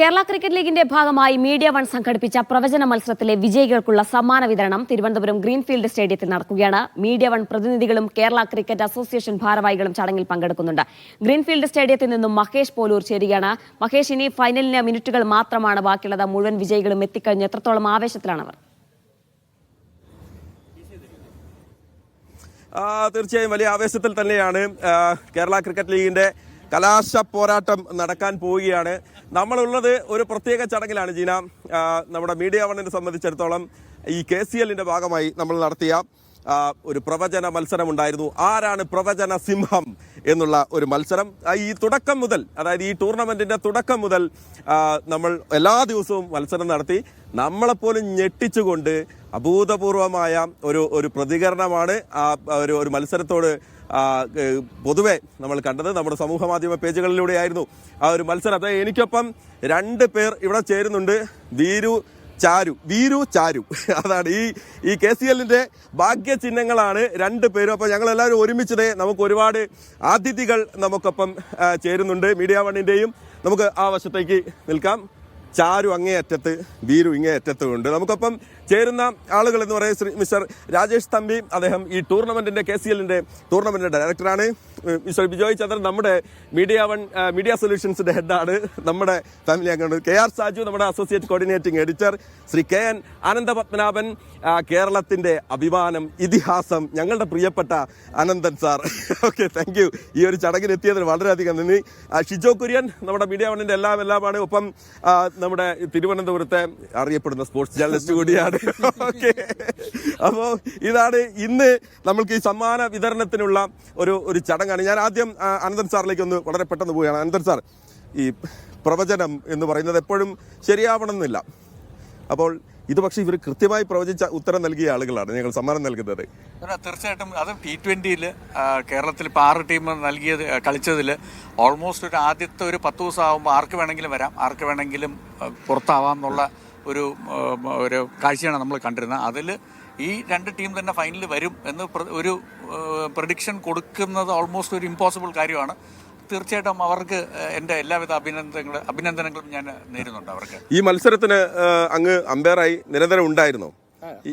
Kerala cricket ലീഗിന്റെ ഭാഗമായി media one സംഘടിപ്പിച്ച പ്രവചന മത്സരത്തിലെ വിജയികൾക്കുള്ള സമ്മാന വിതരണം തിരുവനന്തപുരം ഗ്രീൻഫീൽഡ് സ്റ്റേഡിയത്തിൽ നടക്കുകയാണ്. മീഡിയ വൺ പ്രതിനിധികളും കേരള ക്രിക്കറ്റ് അസോസിയേഷൻ ഭാരവാഹികളും ചടങ്ങിൽ പങ്കെടുക്കുന്നുണ്ട്. ഗ്രീൻഫീൽഡ് സ്റ്റേഡിയത്തിൽ നിന്നും മഹേഷ് പോലൂർ ചേരുകയാണ്. മഹേഷ് ഇനി ഫൈനലിന് മിനിറ്റുകൾ മാത്രമാണ് ബാക്കിയുള്ളത്. മുഴുവൻ വിജയികളും എത്തിക്കഴിഞ്ഞ് എത്രത്തോളം ആവേശത്തിലാണ് അവർ തീർച്ചയായും വലിയ ആവേശത്തിൽ തന്നെയാണ് കേരള ക്രിക്കറ്റ് ലീഗിന്റെ കലാശ പോരാട്ടം നടക്കാൻ പോവുകയാണ്. നമ്മളുള്ളത് ഒരു പ്രത്യേക ചടങ്ങിലാണ് ജീന. നമ്മുടെ മീഡിയ വണ്ണിനെ സംബന്ധിച്ചിടത്തോളം ഈ കെ സി എല്ലിന്റെ ഭാഗമായി നമ്മൾ നടത്തിയ ഒരു പ്രവചന മത്സരം ഉണ്ടായിരുന്നു ആരാണ് പ്രവചന സിംഹം എന്നുള്ള ഒരു മത്സരം. ഈ തുടക്കം മുതൽ അതായത് ഈ ടൂർണമെന്റിന്റെ തുടക്കം മുതൽ നമ്മൾ എല്ലാ ദിവസവും മത്സരം നടത്തി. നമ്മളെപ്പോലും ഞെട്ടിച്ചുകൊണ്ട് അഭൂതപൂർവമായ ഒരു ഒരു പ്രതികരണമാണ് ആ ഒരു ഒരു മത്സരത്തോട് പൊതുവെ നമ്മൾ കണ്ടത് നമ്മുടെ സമൂഹ മാധ്യമ പേജുകളിലൂടെയായിരുന്നു ആ ഒരു മത്സരം. അതായത് എനിക്കൊപ്പം രണ്ട് പേർ ഇവിടെ ചേരുന്നുണ്ട്. വീരു ചാരു. വീരു ചാരു. അതാണ് ഈ ഈ കെ സി എല്ലിന്റെ ഭാഗ്യചിഹ്നങ്ങളാണ് രണ്ട് പേരും. അപ്പൊ ഞങ്ങൾ എല്ലാവരും ഒരുമിച്ചതേ നമുക്ക് ഒരുപാട് അതിഥികൾ നമുക്കൊപ്പം ചേരുന്നുണ്ട്. മീഡിയ വണ്ണിന്റെയും നമുക്ക് ആ വശത്തേക്ക് നിൽക്കാം. ചാരു അങ്ങേ അറ്റത്ത് വീരു ഇങ്ങേ അറ്റത്തും ഉണ്ട് നമുക്കൊപ്പം ചേരുന്ന ആളുകൾ എന്ന് പറയുന്നത് ശ്രീ മിസ്റ്റർ രാജേഷ് തമ്പി. അദ്ദേഹം ഈ ടൂർണമെന്റിന്റെ കെ സി എല്ലിന്റെ ടൂർണമെന്റിന്റെ ഡയറക്ടറാണ്. മിസ്റ്റർ ബിജോയ് ചന്ദ്രൻ നമ്മുടെ മീഡിയ വൺ മീഡിയ സൊല്യൂഷൻസിന്റെ ഹെഡാണ്. നമ്മുടെ ഫാമിലി അംഗമാണ് കെ ആർ സാജു നമ്മുടെ associate coordinating editor Shri K N Anandapadmanabhan കേരളത്തിന്റെ അഭിമാനം ഇതിഹാസം ഞങ്ങളുടെ പ്രിയപ്പെട്ട Ananthan sir. Okay thank you ഈ ഒരു ചടങ്ങിൽ എത്തിയതിന് വളരെയധികം നന്ദി. ഷിജോ കുര്യൻ നമ്മുടെ മീഡിയ വണ്ണിന്റെ എല്ലാം എല്ലാമാണ്. ഒപ്പം നമ്മുടെ തിരുവനന്തപുരത്തെ അറിയപ്പെടുന്ന സ്പോർട്സ് ജേർണലിസ്റ്റ് കൂടിയാണ്. ഓക്കെ. അപ്പോൾ ഇതാണ് ഇന്ന് നമ്മൾക്ക് ഈ സമ്മാന വിതരണത്തിനുള്ള ഒരു ഒരു ചടങ്ങാണ്. ഞാൻ ആദ്യം അനന്തൻ സാറിലേക്ക് ഒന്ന് വളരെ പെട്ടെന്ന് പോവുകയാണ്. അനന്തൻ സാർ ഈ പ്രവചനം എന്ന് പറയുന്നത് എപ്പോഴും ശരിയാവണമെന്നില്ല. അപ്പോൾ ഇത് പക്ഷേ ഇവർ കൃത്യമായി പ്രവചിച്ച ഉത്തരം നൽകിയ ആളുകളാണ് ഞങ്ങൾ സമ്മാനം നൽകുന്നത്. തീർച്ചയായിട്ടും അത് ടി ട്വന്റിയിൽ കേരളത്തിൽ ഇപ്പോൾ ആറ് ടീം നൽകിയത് കളിച്ചതിൽ ഓൾമോസ്റ്റ് ഒരു ആദ്യത്തെ ഒരു പത്ത് ദിവസം ആകുമ്പോൾ ആർക്ക് വേണമെങ്കിലും വരാം ആർക്ക് വേണമെങ്കിലും പുറത്താവാം എന്നുള്ള ഒരു ഒരു കാഴ്ചയാണ് നമ്മൾ കണ്ടിരുന്നത്. അതിൽ ഈ രണ്ട് ടീം തന്നെ ഫൈനലിൽ വരും എന്ന് ഒരു പ്രഡിക്ഷൻ കൊടുക്കുന്നത് ഓൾമോസ്റ്റ് ഒരു ഇമ്പോസിബിൾ കാര്യമാണ്. തീർച്ചയായിട്ടും അവർക്ക് എന്റെ എല്ലാവിധ അഭിനന്ദനങ്ങൾ അഭിനന്ദനങ്ങളും ഞാൻ നേരുന്നുണ്ട് അവർക്ക്. ഈ മത്സരത്തിന് അങ്ങ് അമ്പയറായി നിരന്തരം ഉണ്ടായിരുന്നോ?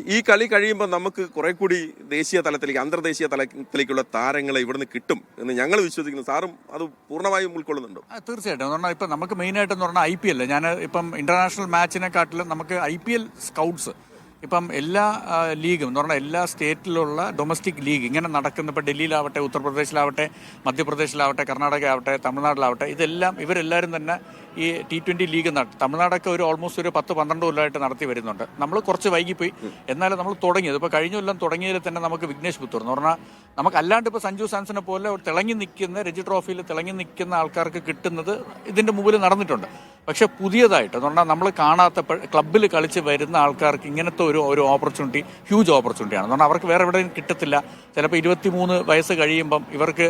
ഈ- കളി കഴിയുമ്പോൾ നമുക്ക് കുറെ കൂടി ദേശീയ തലത്തിലേക്ക് അന്തർദേശീയ തലത്തിലേക്കുള്ള താരങ്ങളെ ഇവിടുന്ന് കിട്ടും എന്ന് ഞങ്ങൾ വിശ്വസിക്കുന്നു. സാറും അത് പൂർണമായും ഉൾക്കൊള്ളുന്നുണ്ടോ? തീർച്ചയായിട്ടും. എന്ന് പറഞ്ഞാൽ ഇപ്പം നമുക്ക് മെയിനായിട്ട് എന്ന് പറഞ്ഞാൽ ഐ പി എൽ ഞാൻ ഇപ്പം ഇന്റർനാഷണൽ മാച്ചിനെക്കാട്ടിലും നമുക്ക് ഐ പി എൽ സ്കൗട്ട്സ് ഇപ്പം എല്ലാ ലീഗും എന്ന് പറഞ്ഞാൽ എല്ലാ സ്റ്റേറ്റിലുള്ള ഡൊമസ്റ്റിക് ലീഗ് ഇങ്ങനെ നടക്കുന്ന ഇപ്പോൾ ഡൽഹിയിലാവട്ടെ ഉത്തർപ്രദേശിലാവട്ടെ മധ്യപ്രദേശിലാവട്ടെ കർണാടക ആവട്ടെ തമിഴ്നാട്ടിലാവട്ടെ ഇതെല്ലാം ഇവരെല്ലാവരും തന്നെ ഈ ടി ട്വന്റി ലീഗ് നട തമിഴ്നാടൊക്കെ ഒരു ഓൾമോസ്റ്റ് ഒരു പത്ത് പന്ത്രണ്ട് കൊല്ലമായിട്ട് നടത്തി വരുന്നുണ്ട്. നമ്മൾ കുറച്ച് വൈകിപ്പോയി. എന്നാലും നമ്മൾ തുടങ്ങിയത്. ഇപ്പോൾ കഴിഞ്ഞ കൊല്ലം തുടങ്ങിയതിൽ തന്നെ നമുക്ക് വിഘ്നേഷ് പുത്തൂർ എന്ന് പറഞ്ഞാൽ നമുക്ക് അല്ലാണ്ട് ഇപ്പോൾ സഞ്ജു സാംസനെ പോലെ ഒരു തിളങ്ങി നിൽക്കുന്ന രജി ട്രോഫിയിൽ തിളങ്ങി നിൽക്കുന്ന ആൾക്കാർക്ക് കിട്ടുന്നത് ഇതിന്റെ മുമ്പിൽ നടന്നിട്ടുണ്ട്. പക്ഷേ പുതിയതായിട്ട് എന്ന് പറഞ്ഞാൽ നമ്മൾ കാണാത്ത ക്ലബ്ബിൽ കളിച്ച് വരുന്ന ആൾക്കാർക്ക് ഇങ്ങനത്തെ ഒരു ഒരു ഓപ്പർച്യൂണിറ്റി ഹ്യൂജ് ഓപ്പർച്യൂണിറ്റിയാണ് എന്ന് പറഞ്ഞാൽ അവർക്ക് വേറെ എവിടെയും കിട്ടത്തില്ല. ചിലപ്പോൾ ഇരുപത്തി മൂന്ന് വയസ്സ് കഴിയുമ്പം ഇവർക്ക്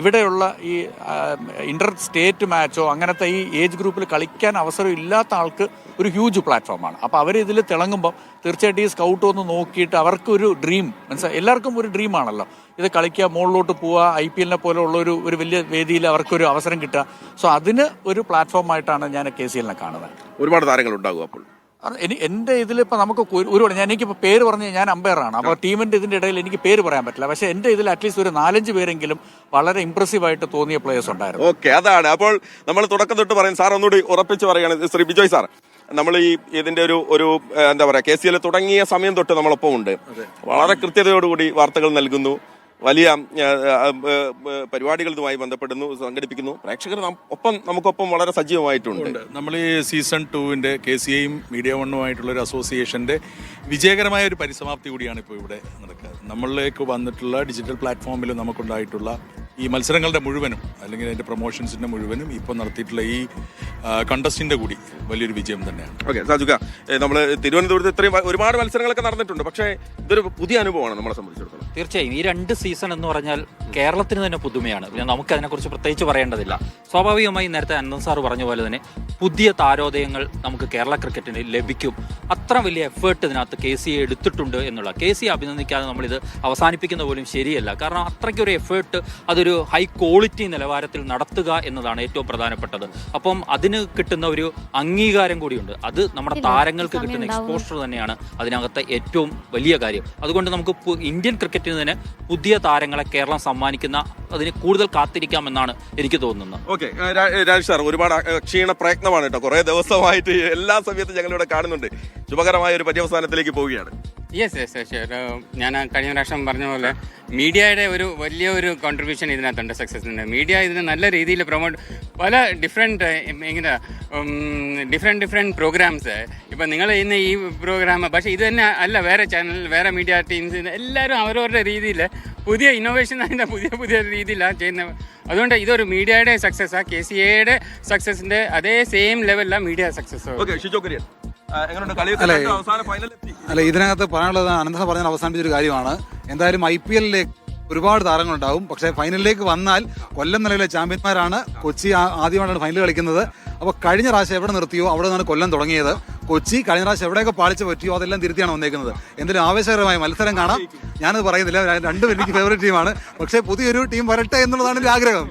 ഇവിടെയുള്ള ഈ ഇന്റർ സ്റ്റേറ്റ് മാച്ചോ അങ്ങനത്തെ ഈ ഏജ് ഗ്രൂപ്പിൽ കളിക്കാൻ അവസരം ഇല്ലാത്ത ആൾക്ക് ഒരു ഹ്യൂജ് പ്ലാറ്റ്ഫോമാണ് അപ്പോൾ അവർ ഇതിൽ തിളങ്ങുമ്പോൾ തീർച്ചയായിട്ടും ഈ സ്കൗട്ട് ഒന്ന് നോക്കിയിട്ട് അവർക്കൊരു ഡ്രീം മനസ്സിലായി എല്ലാവർക്കും ഒരു ഡ്രീം ആണല്ലോ. ഇത് കളിക്കുക മുകളിലോട്ട് പോവുക ഐ പി എല്ലിനെ പോലെയുള്ള ഒരു ഒരു വലിയ വേദിയിൽ അവർക്കൊരു അവസരം കിട്ടുക. സോ അതിന് ഒരു പ്ലാറ്റ്ഫോമായിട്ടാണ് ഞാൻ കെ സി എല്ലിനെ കാണുന്നത്. ഒരുപാട് താരങ്ങൾ ഉണ്ടാകും അപ്പോൾ. എനി എന്റെ ഇതിലിപ്പോൾ നമുക്ക് ഒരു- ഒരുപാട് ഞാൻ എനിക്കിപ്പോൾ പേര് പറഞ്ഞ് ഞാൻ അമ്പയറാണ്. അപ്പോൾ ടീമിന്റെ ഇതിന്റെ ഇടയിൽ എനിക്ക് പേര് പറയാൻ പറ്റില്ല. പക്ഷേ എന്റെ ഇതിൽ അറ്റ്ലീസ്റ്റ് ഒരു നാലഞ്ച് പേരെങ്കിലും വളരെ ഇമ്പ്രസീവ് ആയിട്ട് തോന്നിയ പ്ലേയേഴ്സ് ഉണ്ടായിരുന്നു. ഓക്കെ അതാണ്. അപ്പോൾ നമ്മൾ തുടക്കം തൊട്ട് പറയും. സാർ ഒന്നുകൂടി ഉറപ്പിച്ച് പറയുകയാണ്. ശ്രീ ബിജോയ് സാർ നമ്മൾ ഈ ഇതിന്റെ ഒരു ഒരു എന്താ പറയാ കെ സി എൽ തുടങ്ങിയ സമയം തൊട്ട് നമ്മളൊപ്പം ഉണ്ട്. വളരെ കൃത്യതയോടുകൂടി വാർത്തകൾ നൽകുന്നു. വലിയ ഇതുമായി ബന്ധപ്പെടുന്നു സംഘടിപ്പിക്കുന്നു. പ്രേക്ഷകർ ഒപ്പം നമുക്കൊപ്പം വളരെ സജീവമായിട്ടുണ്ട്. നമ്മൾ ഈ സീസൺ ടുവിന്റെ കെ സി ഐയും മീഡിയ വണ്ണുമായിട്ടുള്ള ഒരു അസോസിയേഷന്റെ വിജയകരമായ ഒരു പരിസമാപ്തി കൂടിയാണ് ഇപ്പോൾ ഇവിടെ നടക്കുക നമ്മളിലേക്ക് വന്നിട്ടുള്ള ഡിജിറ്റൽ പ്ലാറ്റ്ഫോമിൽ നമുക്കുണ്ടായിട്ടുള്ള ഈ മത്സരങ്ങളുടെ മുഴുവനും അല്ലെങ്കിൽ അതിന്റെ പ്രൊമോഷൻസിന്റെ മുഴുവനും ഇപ്പോൾ നടത്തിയിട്ടുള്ള ഈ കണ്ടസ്റ്റിന്റെ കൂടി വലിയൊരു വിജയം തന്നെയാണ്. ഓക്കെ സാജുക നമ്മൾ തിരുവനന്തപുരത്ത് ഇത്രയും ഒരുപാട് മത്സരങ്ങളൊക്കെ നടന്നിട്ടുണ്ട്. പക്ഷേ ഇതൊരു പുതിയ അനുഭവമാണ് നമ്മളെ സംബന്ധിച്ചിടത്തോളം. തീർച്ചയായും. ഈ രണ്ട് സീസൺ എന്ന് പറഞ്ഞാൽ കേരളത്തിന് തന്നെ പുതുമയാണ്. പിന്നെ നമുക്ക് അതിനെക്കുറിച്ച് പ്രത്യേകിച്ച് പറയേണ്ടതില്ല. സ്വാഭാവികമായി നേരത്തെ അനന്ത് സാർ പറഞ്ഞ പോലെ തന്നെ പുതിയ താരോദയങ്ങൾ നമുക്ക് കേരള ക്രിക്കറ്റിന് ലഭിക്കും. അത്ര വലിയ എഫേർട്ട് ഇതിനകത്ത് കെ സി എടുത്തിട്ടുണ്ട് എന്നുള്ള കെ സി അഭിനന്ദിക്കാതെ നമ്മളിത് അവസാനിപ്പിക്കുന്ന പോലും ശരിയല്ല. കാരണം അത്രയ്ക്കൊരു എഫേർട്ട് അതൊരു ഹൈ ക്വാളിറ്റി നിലവാരത്തിൽ നടത്തുക എന്നതാണ് ഏറ്റവും പ്രധാനപ്പെട്ടത്. അപ്പം അതിന് അതിന് കിട്ടുന്ന ഒരു അംഗീകാരം കൂടിയുണ്ട്. അത് നമ്മുടെ താരങ്ങൾക്ക് കിട്ടുന്ന എക്സ്പോഷർ തന്നെയാണ് അതിനകത്തെ ഏറ്റവും വലിയ കാര്യം. അതുകൊണ്ട് നമുക്ക് ഇന്ത്യൻ ക്രിക്കറ്റിന് തന്നെ പുതിയ താരങ്ങളെ കേരളം സമ്മാനിക്കുന്ന അതിന് കൂടുതൽ കാത്തിരിക്കാമെന്നാണ് എനിക്ക് തോന്നുന്നത്. ഓക്കെ രാജ് സാർ ഒരുപാട് ക്ഷീണ പ്രയത്നമാണ് കേട്ടോ. കുറെ ദിവസമായിട്ട് എല്ലാ സമയത്തും ഞങ്ങളിവിടെ കാണുന്നുണ്ട്. ശുഭകരമായ ഒരു പര്യവസാനത്തിലേക്ക് പോവുകയാണ്. യെസ് യെസ് യെസ് ഞാൻ കഴിഞ്ഞ പ്രാവശ്യം പറഞ്ഞ പോലെ മീഡിയയുടെ ഒരു വലിയ ഒരു കോൺട്രിബ്യൂഷൻ ഇതിനകത്തുണ്ട് സക്സസിന് മീഡിയ ഇതിന് നല്ല രീതിയിൽ പ്രൊമോട്ട് പല ഡിഫറെന്റ് ഇങ്ങനെ ഡിഫറെന്റ് ഡിഫറെന്റ് പ്രോഗ്രാംസ് ഇപ്പം നിങ്ങൾ ഇന്ന് ഈ പ്രോഗ്രാം പക്ഷേ ഇത് തന്നെ അല്ല വേറെ ചാനൽ വേറെ മീഡിയ ടീംസ് എല്ലാവരും അവരവരുടെ രീതിയിൽ പുതിയ ഇന്നോവേഷൻ അതിന്റെ പുതിയ പുതിയ രീതിയിലാണ് ചെയ്യുന്നത്. അതുകൊണ്ട് ഇതൊരു മീഡിയയുടെ സക്സസ്സാണ് കെ സി എയുടെ സക്സസിന്റെ അതേ സെയിം ലെവലിലാണ് മീഡിയ സക്സസ് ഓക്കെ ഷിജോ എങ്ങനെയുണ്ട്? കളി? അവസാന ഫൈനൽ എത്തി? അല്ല ഇതിനകത്ത് പറയാനുള്ളത് അനന്ത പറഞ്ഞ അവസാനിപ്പിച്ച ഒരു കാര്യമാണ്. എന്തായാലും ഐ പി എല്ലിലേക്ക് ഒരുപാട് താരങ്ങളുണ്ടാവും. പക്ഷേ ഫൈനലിലേക്ക് വന്നാൽ കൊല്ലം നിലയിലെ ചാമ്പ്യന്മാരാണ്. കൊച്ചി ആദ്യമായിട്ടാണ് ഫൈനൽ കളിക്കുന്നത്. അപ്പോൾ കഴിഞ്ഞ പ്രാവശ്യം എവിടെ നിർത്തിയോ? അവിടെ നിന്നാണ് കൊല്ലം തുടങ്ങിയത്. കൊച്ചി കഴിഞ്ഞ പ്രാവശ്യം എവിടെയൊക്കെ പാളിച്ച് പറ്റിയോ? അതെല്ലാം തിരുത്തിയാണ് വന്നേക്കുന്നത്. എന്തെങ്കിലും ആവേശകരമായ മത്സരം കാണാം. ഞാനത് പറയുന്നില്ല. രണ്ടും എനിക്ക് ഫേവറേറ്റ് ടീമാണ് പക്ഷേ പുതിയൊരു ടീം വരട്ടെ എന്നുള്ളതാണ് എന്റെ ആഗ്രഹം.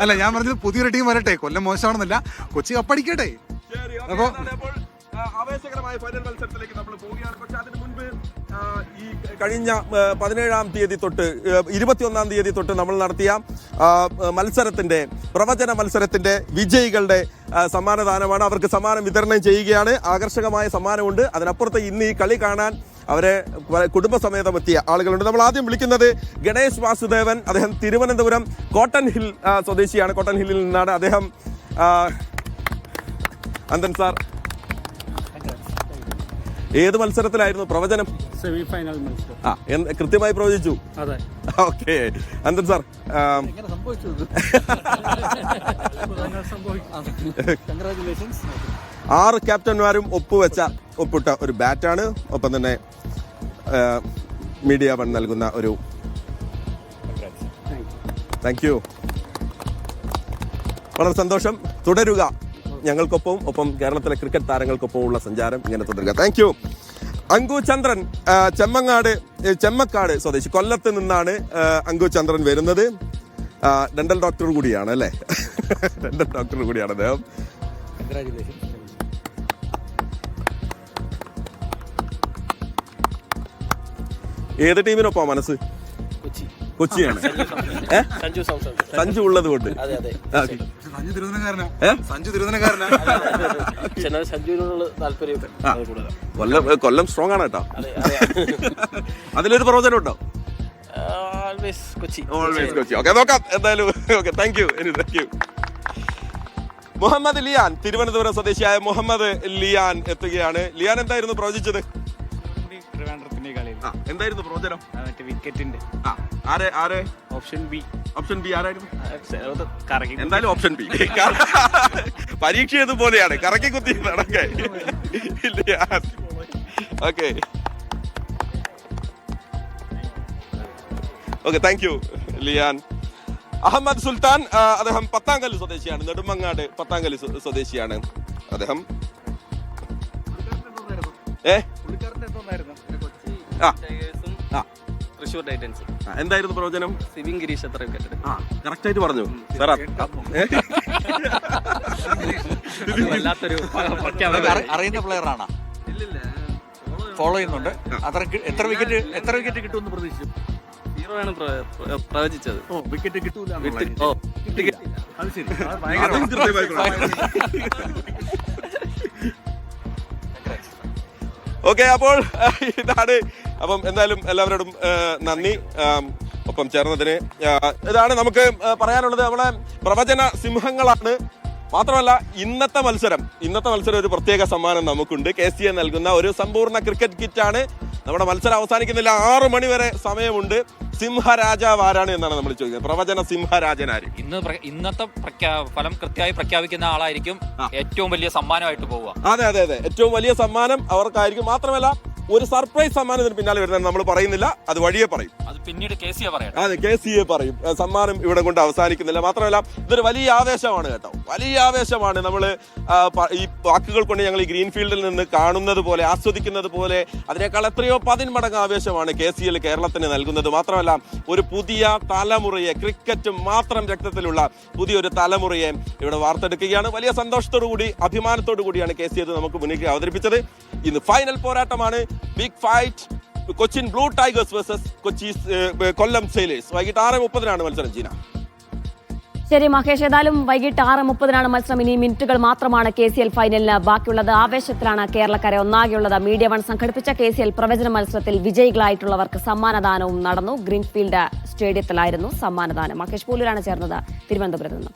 അല്ല ഞാൻ പറഞ്ഞത് പുതിയൊരു ടീം വരട്ടെ. കൊല്ലം മോശമാണെന്നല്ല. കൊച്ചി കപ്പടിക്കട്ടെ. അപ്പോൾ, ആവേശകരമായ ഫൈനൽ മത്സരത്തിലേക്ക് നമ്മൾ പോവുകയാണ്. പക്ഷെ അതിന് മുൻപ് ഈ കഴിഞ്ഞ പതിനേഴാം തീയതി തൊട്ട് ഇരുപത്തിയൊന്നാം തീയതി തൊട്ട് നമ്മൾ നടത്തിയ മത്സരത്തിന്റെ പ്രവചന മത്സരത്തിന്റെ വിജയികളുടെ സമ്മാനദാനമാണ് അവർക്ക് സമ്മാനം വിതരണം ചെയ്യുകയാണ്. ആകർഷകമായ സമ്മാനമുണ്ട്. അതിനപ്പുറത്ത് ഇന്ന് ഈ കളി കാണാൻ അവരെ കുടുംബസമേതം എത്തിയ ആളുകളുണ്ട്. നമ്മൾ ആദ്യം വിളിക്കുന്നത് ഗണേഷ് വാസുദേവൻ. അദ്ദേഹം തിരുവനന്തപുരം കോട്ടൺ ഹിൽ സ്വദേശിയാണ്. കോട്ടൺ ഹില്ലിൽ നിന്നാണ് അദ്ദേഹം അന്തൻ സാർ. ഏത് മത്സരത്തിലായിരുന്നു പ്രവചനം? സെമി ഫൈനൽ മത്സരം. ആ കൃത്യമായി പ്രവചിച്ചു. അതെ. ഓക്കെ. അന്തൻ സാർ ആറ് ക്യാപ്റ്റന്മാരും ഒപ്പുവെച്ച ഒപ്പിട്ട ഒരു ബാറ്റാണ്. ഒപ്പം തന്നെ മീഡിയ വൺ നൽകുന്ന ഒരു താങ്ക് യു വളരെ സന്തോഷം. തുടരുക. ഞങ്ങൾക്കൊപ്പം ഒപ്പം കേരളത്തിലെ ക്രിക്കറ്റ് താരങ്ങൾക്കൊപ്പമുള്ള സഞ്ചാരം ഇങ്ങനെ തുടരുക. താങ്ക് യു അങ്കു ചന്ദ്രൻ ചെമ്മങ്ങാട് ചെമ്മക്കാട് സ്വദേശി. കൊല്ലത്ത് നിന്നാണ് അങ്കു ചന്ദ്രൻ വരുന്നത്. ഡെന്റൽ ഡോക്ടർ കൂടിയാണ് അല്ലേ? ഡെന്റൽ ഡോക്ടർ കൂടിയാണ് അദ്ദേഹം. ഏത് ടീമിനൊപ്പം മനസ്സ്? കൊച്ചിയാണ്? സഞ്ജു ഉള്ളത് കൊണ്ട് കൊല്ലം കൊല്ലം സ്ട്രോങ് ആണ് കേട്ടോ. അതിലൊരു പ്രവചനം ഉണ്ടോ? Always Kochi. Always Kochi. Okay നോക്കാം. എന്തായാലും okay thank you thank you Muhammad Liyan Thiruvananthapuram സ്വദേശിയായ മുഹമ്മദ് ലിയാൻ എത്തുകയാണ്. ലിയാൻ എന്തായിരുന്നു പ്രവചിച്ചത്? കളിയിൽ ആ എന്തായിരുന്നു പ്രവചനം മറ്റേ വിക്കറ്റിന്റെ ആ ആരെ ആരെ? Option B. ഓപ്ഷൻ ബി ആരായിരുന്നു? കറങ്ങി എന്തായാലും ഓപ്ഷൻ ബി. പരീക്ഷ ഇതുപോലെയാണ് കറക്കി കുത്തി നടക്കേ. Okay. Okay thank you Liyan. Ahammed Sultan ആ, അദ്ദേഹം പത്താങ്കല്ല് സ്വദേശിയാണ്. നെടുമങ്ങാട് പത്താങ്കല്ല് സ്വ- സ്വദേശിയാണ് അദ്ദേഹം. ഏ? ആ. ആ. തൃശ്ശൂർ ടൈറ്റൻസ് എന്തായിരുന്നു പ്രവചനം? സിവിൻ ഗിരീഷ് എത്ര വിക്കറ്റ് ആ കറക്റ്റ് ആയിട്ട് പറഞ്ഞു സാർ? വല്ലാത്തൊരു അറി- അറിയുന്ന പ്ലെയർ ആണ് ഫോളോ ചെയ്യുന്നുണ്ട്. അത്ര എത്ര വിക്കറ്റ് എത്ര വിക്കറ്റ് കിട്ടുമെന്ന് പ്രതീക്ഷിച്ചു? ആണ് പ്രവചിച്ചത്. ഓ വിക്കറ്റ് കിട്ടൂല ഓ. അത് ശരി. ഓക്കെ അപ്പോൾ ഇതാണ് അപ്പം എന്തായാലും എല്ലാവരോടും നന്ദി. ഒപ്പം ചേർന്നതിന് ഇതാണ് നമുക്ക് പറയാനുള്ളത്. നമ്മളെ പ്രവചന സിംഹങ്ങളാണ്. മാത്രമല്ല ഇന്നത്തെ മത്സരം ഇന്നത്തെ മത്സരം ഒരു പ്രത്യേക സമ്മാനം നമുക്കുണ്ട്. കെ സി എ നൽകുന്ന ഒരു സമ്പൂർണ ക്രിക്കറ്റ് കിറ്റാണ്. നമ്മുടെ മത്സരം അവസാനിക്കുന്നില്ല. ആറു മണി വരെ സമയമുണ്ട്. സിംഹരാജാവ് ആരാണ് എന്നാണ് നമ്മൾ ചോദിക്കുന്നത്. പ്രവചന സിംഹരാജൻ ആര്? ഇന്ന് ഇന്നത്തെ ഫലം കൃത്യമായി പ്രഖ്യാപിക്കുന്ന ആളായിരിക്കും ഏറ്റവും വലിയ സമ്മാനമായിട്ട് പോവുക. അതെ അതെ അതെ. ഏറ്റവും വലിയ സമ്മാനം അവർക്കായിരിക്കും. മാത്രമല്ല ഒരു സർപ്രൈസ് സമ്മാനത്തിന് പിന്നാലെ വരുന്നത് നമ്മൾ പറയുന്നില്ല. അത് വഴിയെ പറയും. അത് പിന്നീട് കെ സിയെ പറയാം അതെ കെ സി എ പറയും. സമ്മാനം ഇവിടെ കൊണ്ട് അവസാനിക്കുന്നില്ല. മാത്രമല്ല ഇതൊരു വലിയ ആവേശമാണ് കേട്ടോ. വലിയ ആവേശമാണ് നമ്മൾ ഈ വാക്കുകൾ കൊണ്ട് ഞങ്ങൾ ഈ ഗ്രീൻ ഫീൽഡിൽ നിന്ന് കാണുന്നത് പോലെ ആസ്വദിക്കുന്നത് പോലെ അതിനേക്കാൾ എത്രയോ പതിന്മടങ്ങ് ആവേശമാണ് കെ സി എൽ കേരളത്തിന് നൽകുന്നത്. മാത്രമല്ല ഒരു പുതിയ തലമുറയെ ക്രിക്കറ്റ് മാത്രം രക്തത്തിലുള്ള പുതിയൊരു തലമുറയെ ഇവിടെ വാർത്തെടുക്കുകയാണ്. വലിയ സന്തോഷത്തോടു കൂടി അഭിമാനത്തോടു കൂടിയാണ് കെ സി എൽ നമുക്ക് മുന്നിൽ അവതരിപ്പിച്ചത്. ഇന്ന് ഫൈനൽ പോരാട്ടമാണ്. Big fight Cochin Blue Tigers versus Kochi Kollam Sailors വൈകിട്ട് ആറ് മുപ്പതിനാണ് മത്സരം ജീന. ശരി മഹേഷ്. ഏതായാലും വൈകിട്ട് ആറ് മുപ്പതിനാണ് മത്സരം. ഇനി മിനിറ്റുകൾ മാത്രമാണ് കെ സി എൽ ഫൈനലിന് ബാക്കിയുള്ളത്. ആവേശത്തിലാണ് കേരളക്കരെ ഒന്നാകെയുള്ളത്. മീഡിയ വൺ സംഘടിപ്പിച്ച കെ സി എൽ പ്രവചന മത്സരത്തിൽ വിജയികളായിട്ടുള്ളവർക്ക് സമ്മാനദാനവും നടന്നു. ഗ്രീൻഫീൽഡ് സ്റ്റേഡിയത്തിലായിരുന്നു സമ്മാനദാനം. മഹേഷ് പോലൂരാണ് ചേർന്നത്. തിരുവനന്തപുരത്ത് നിന്നും.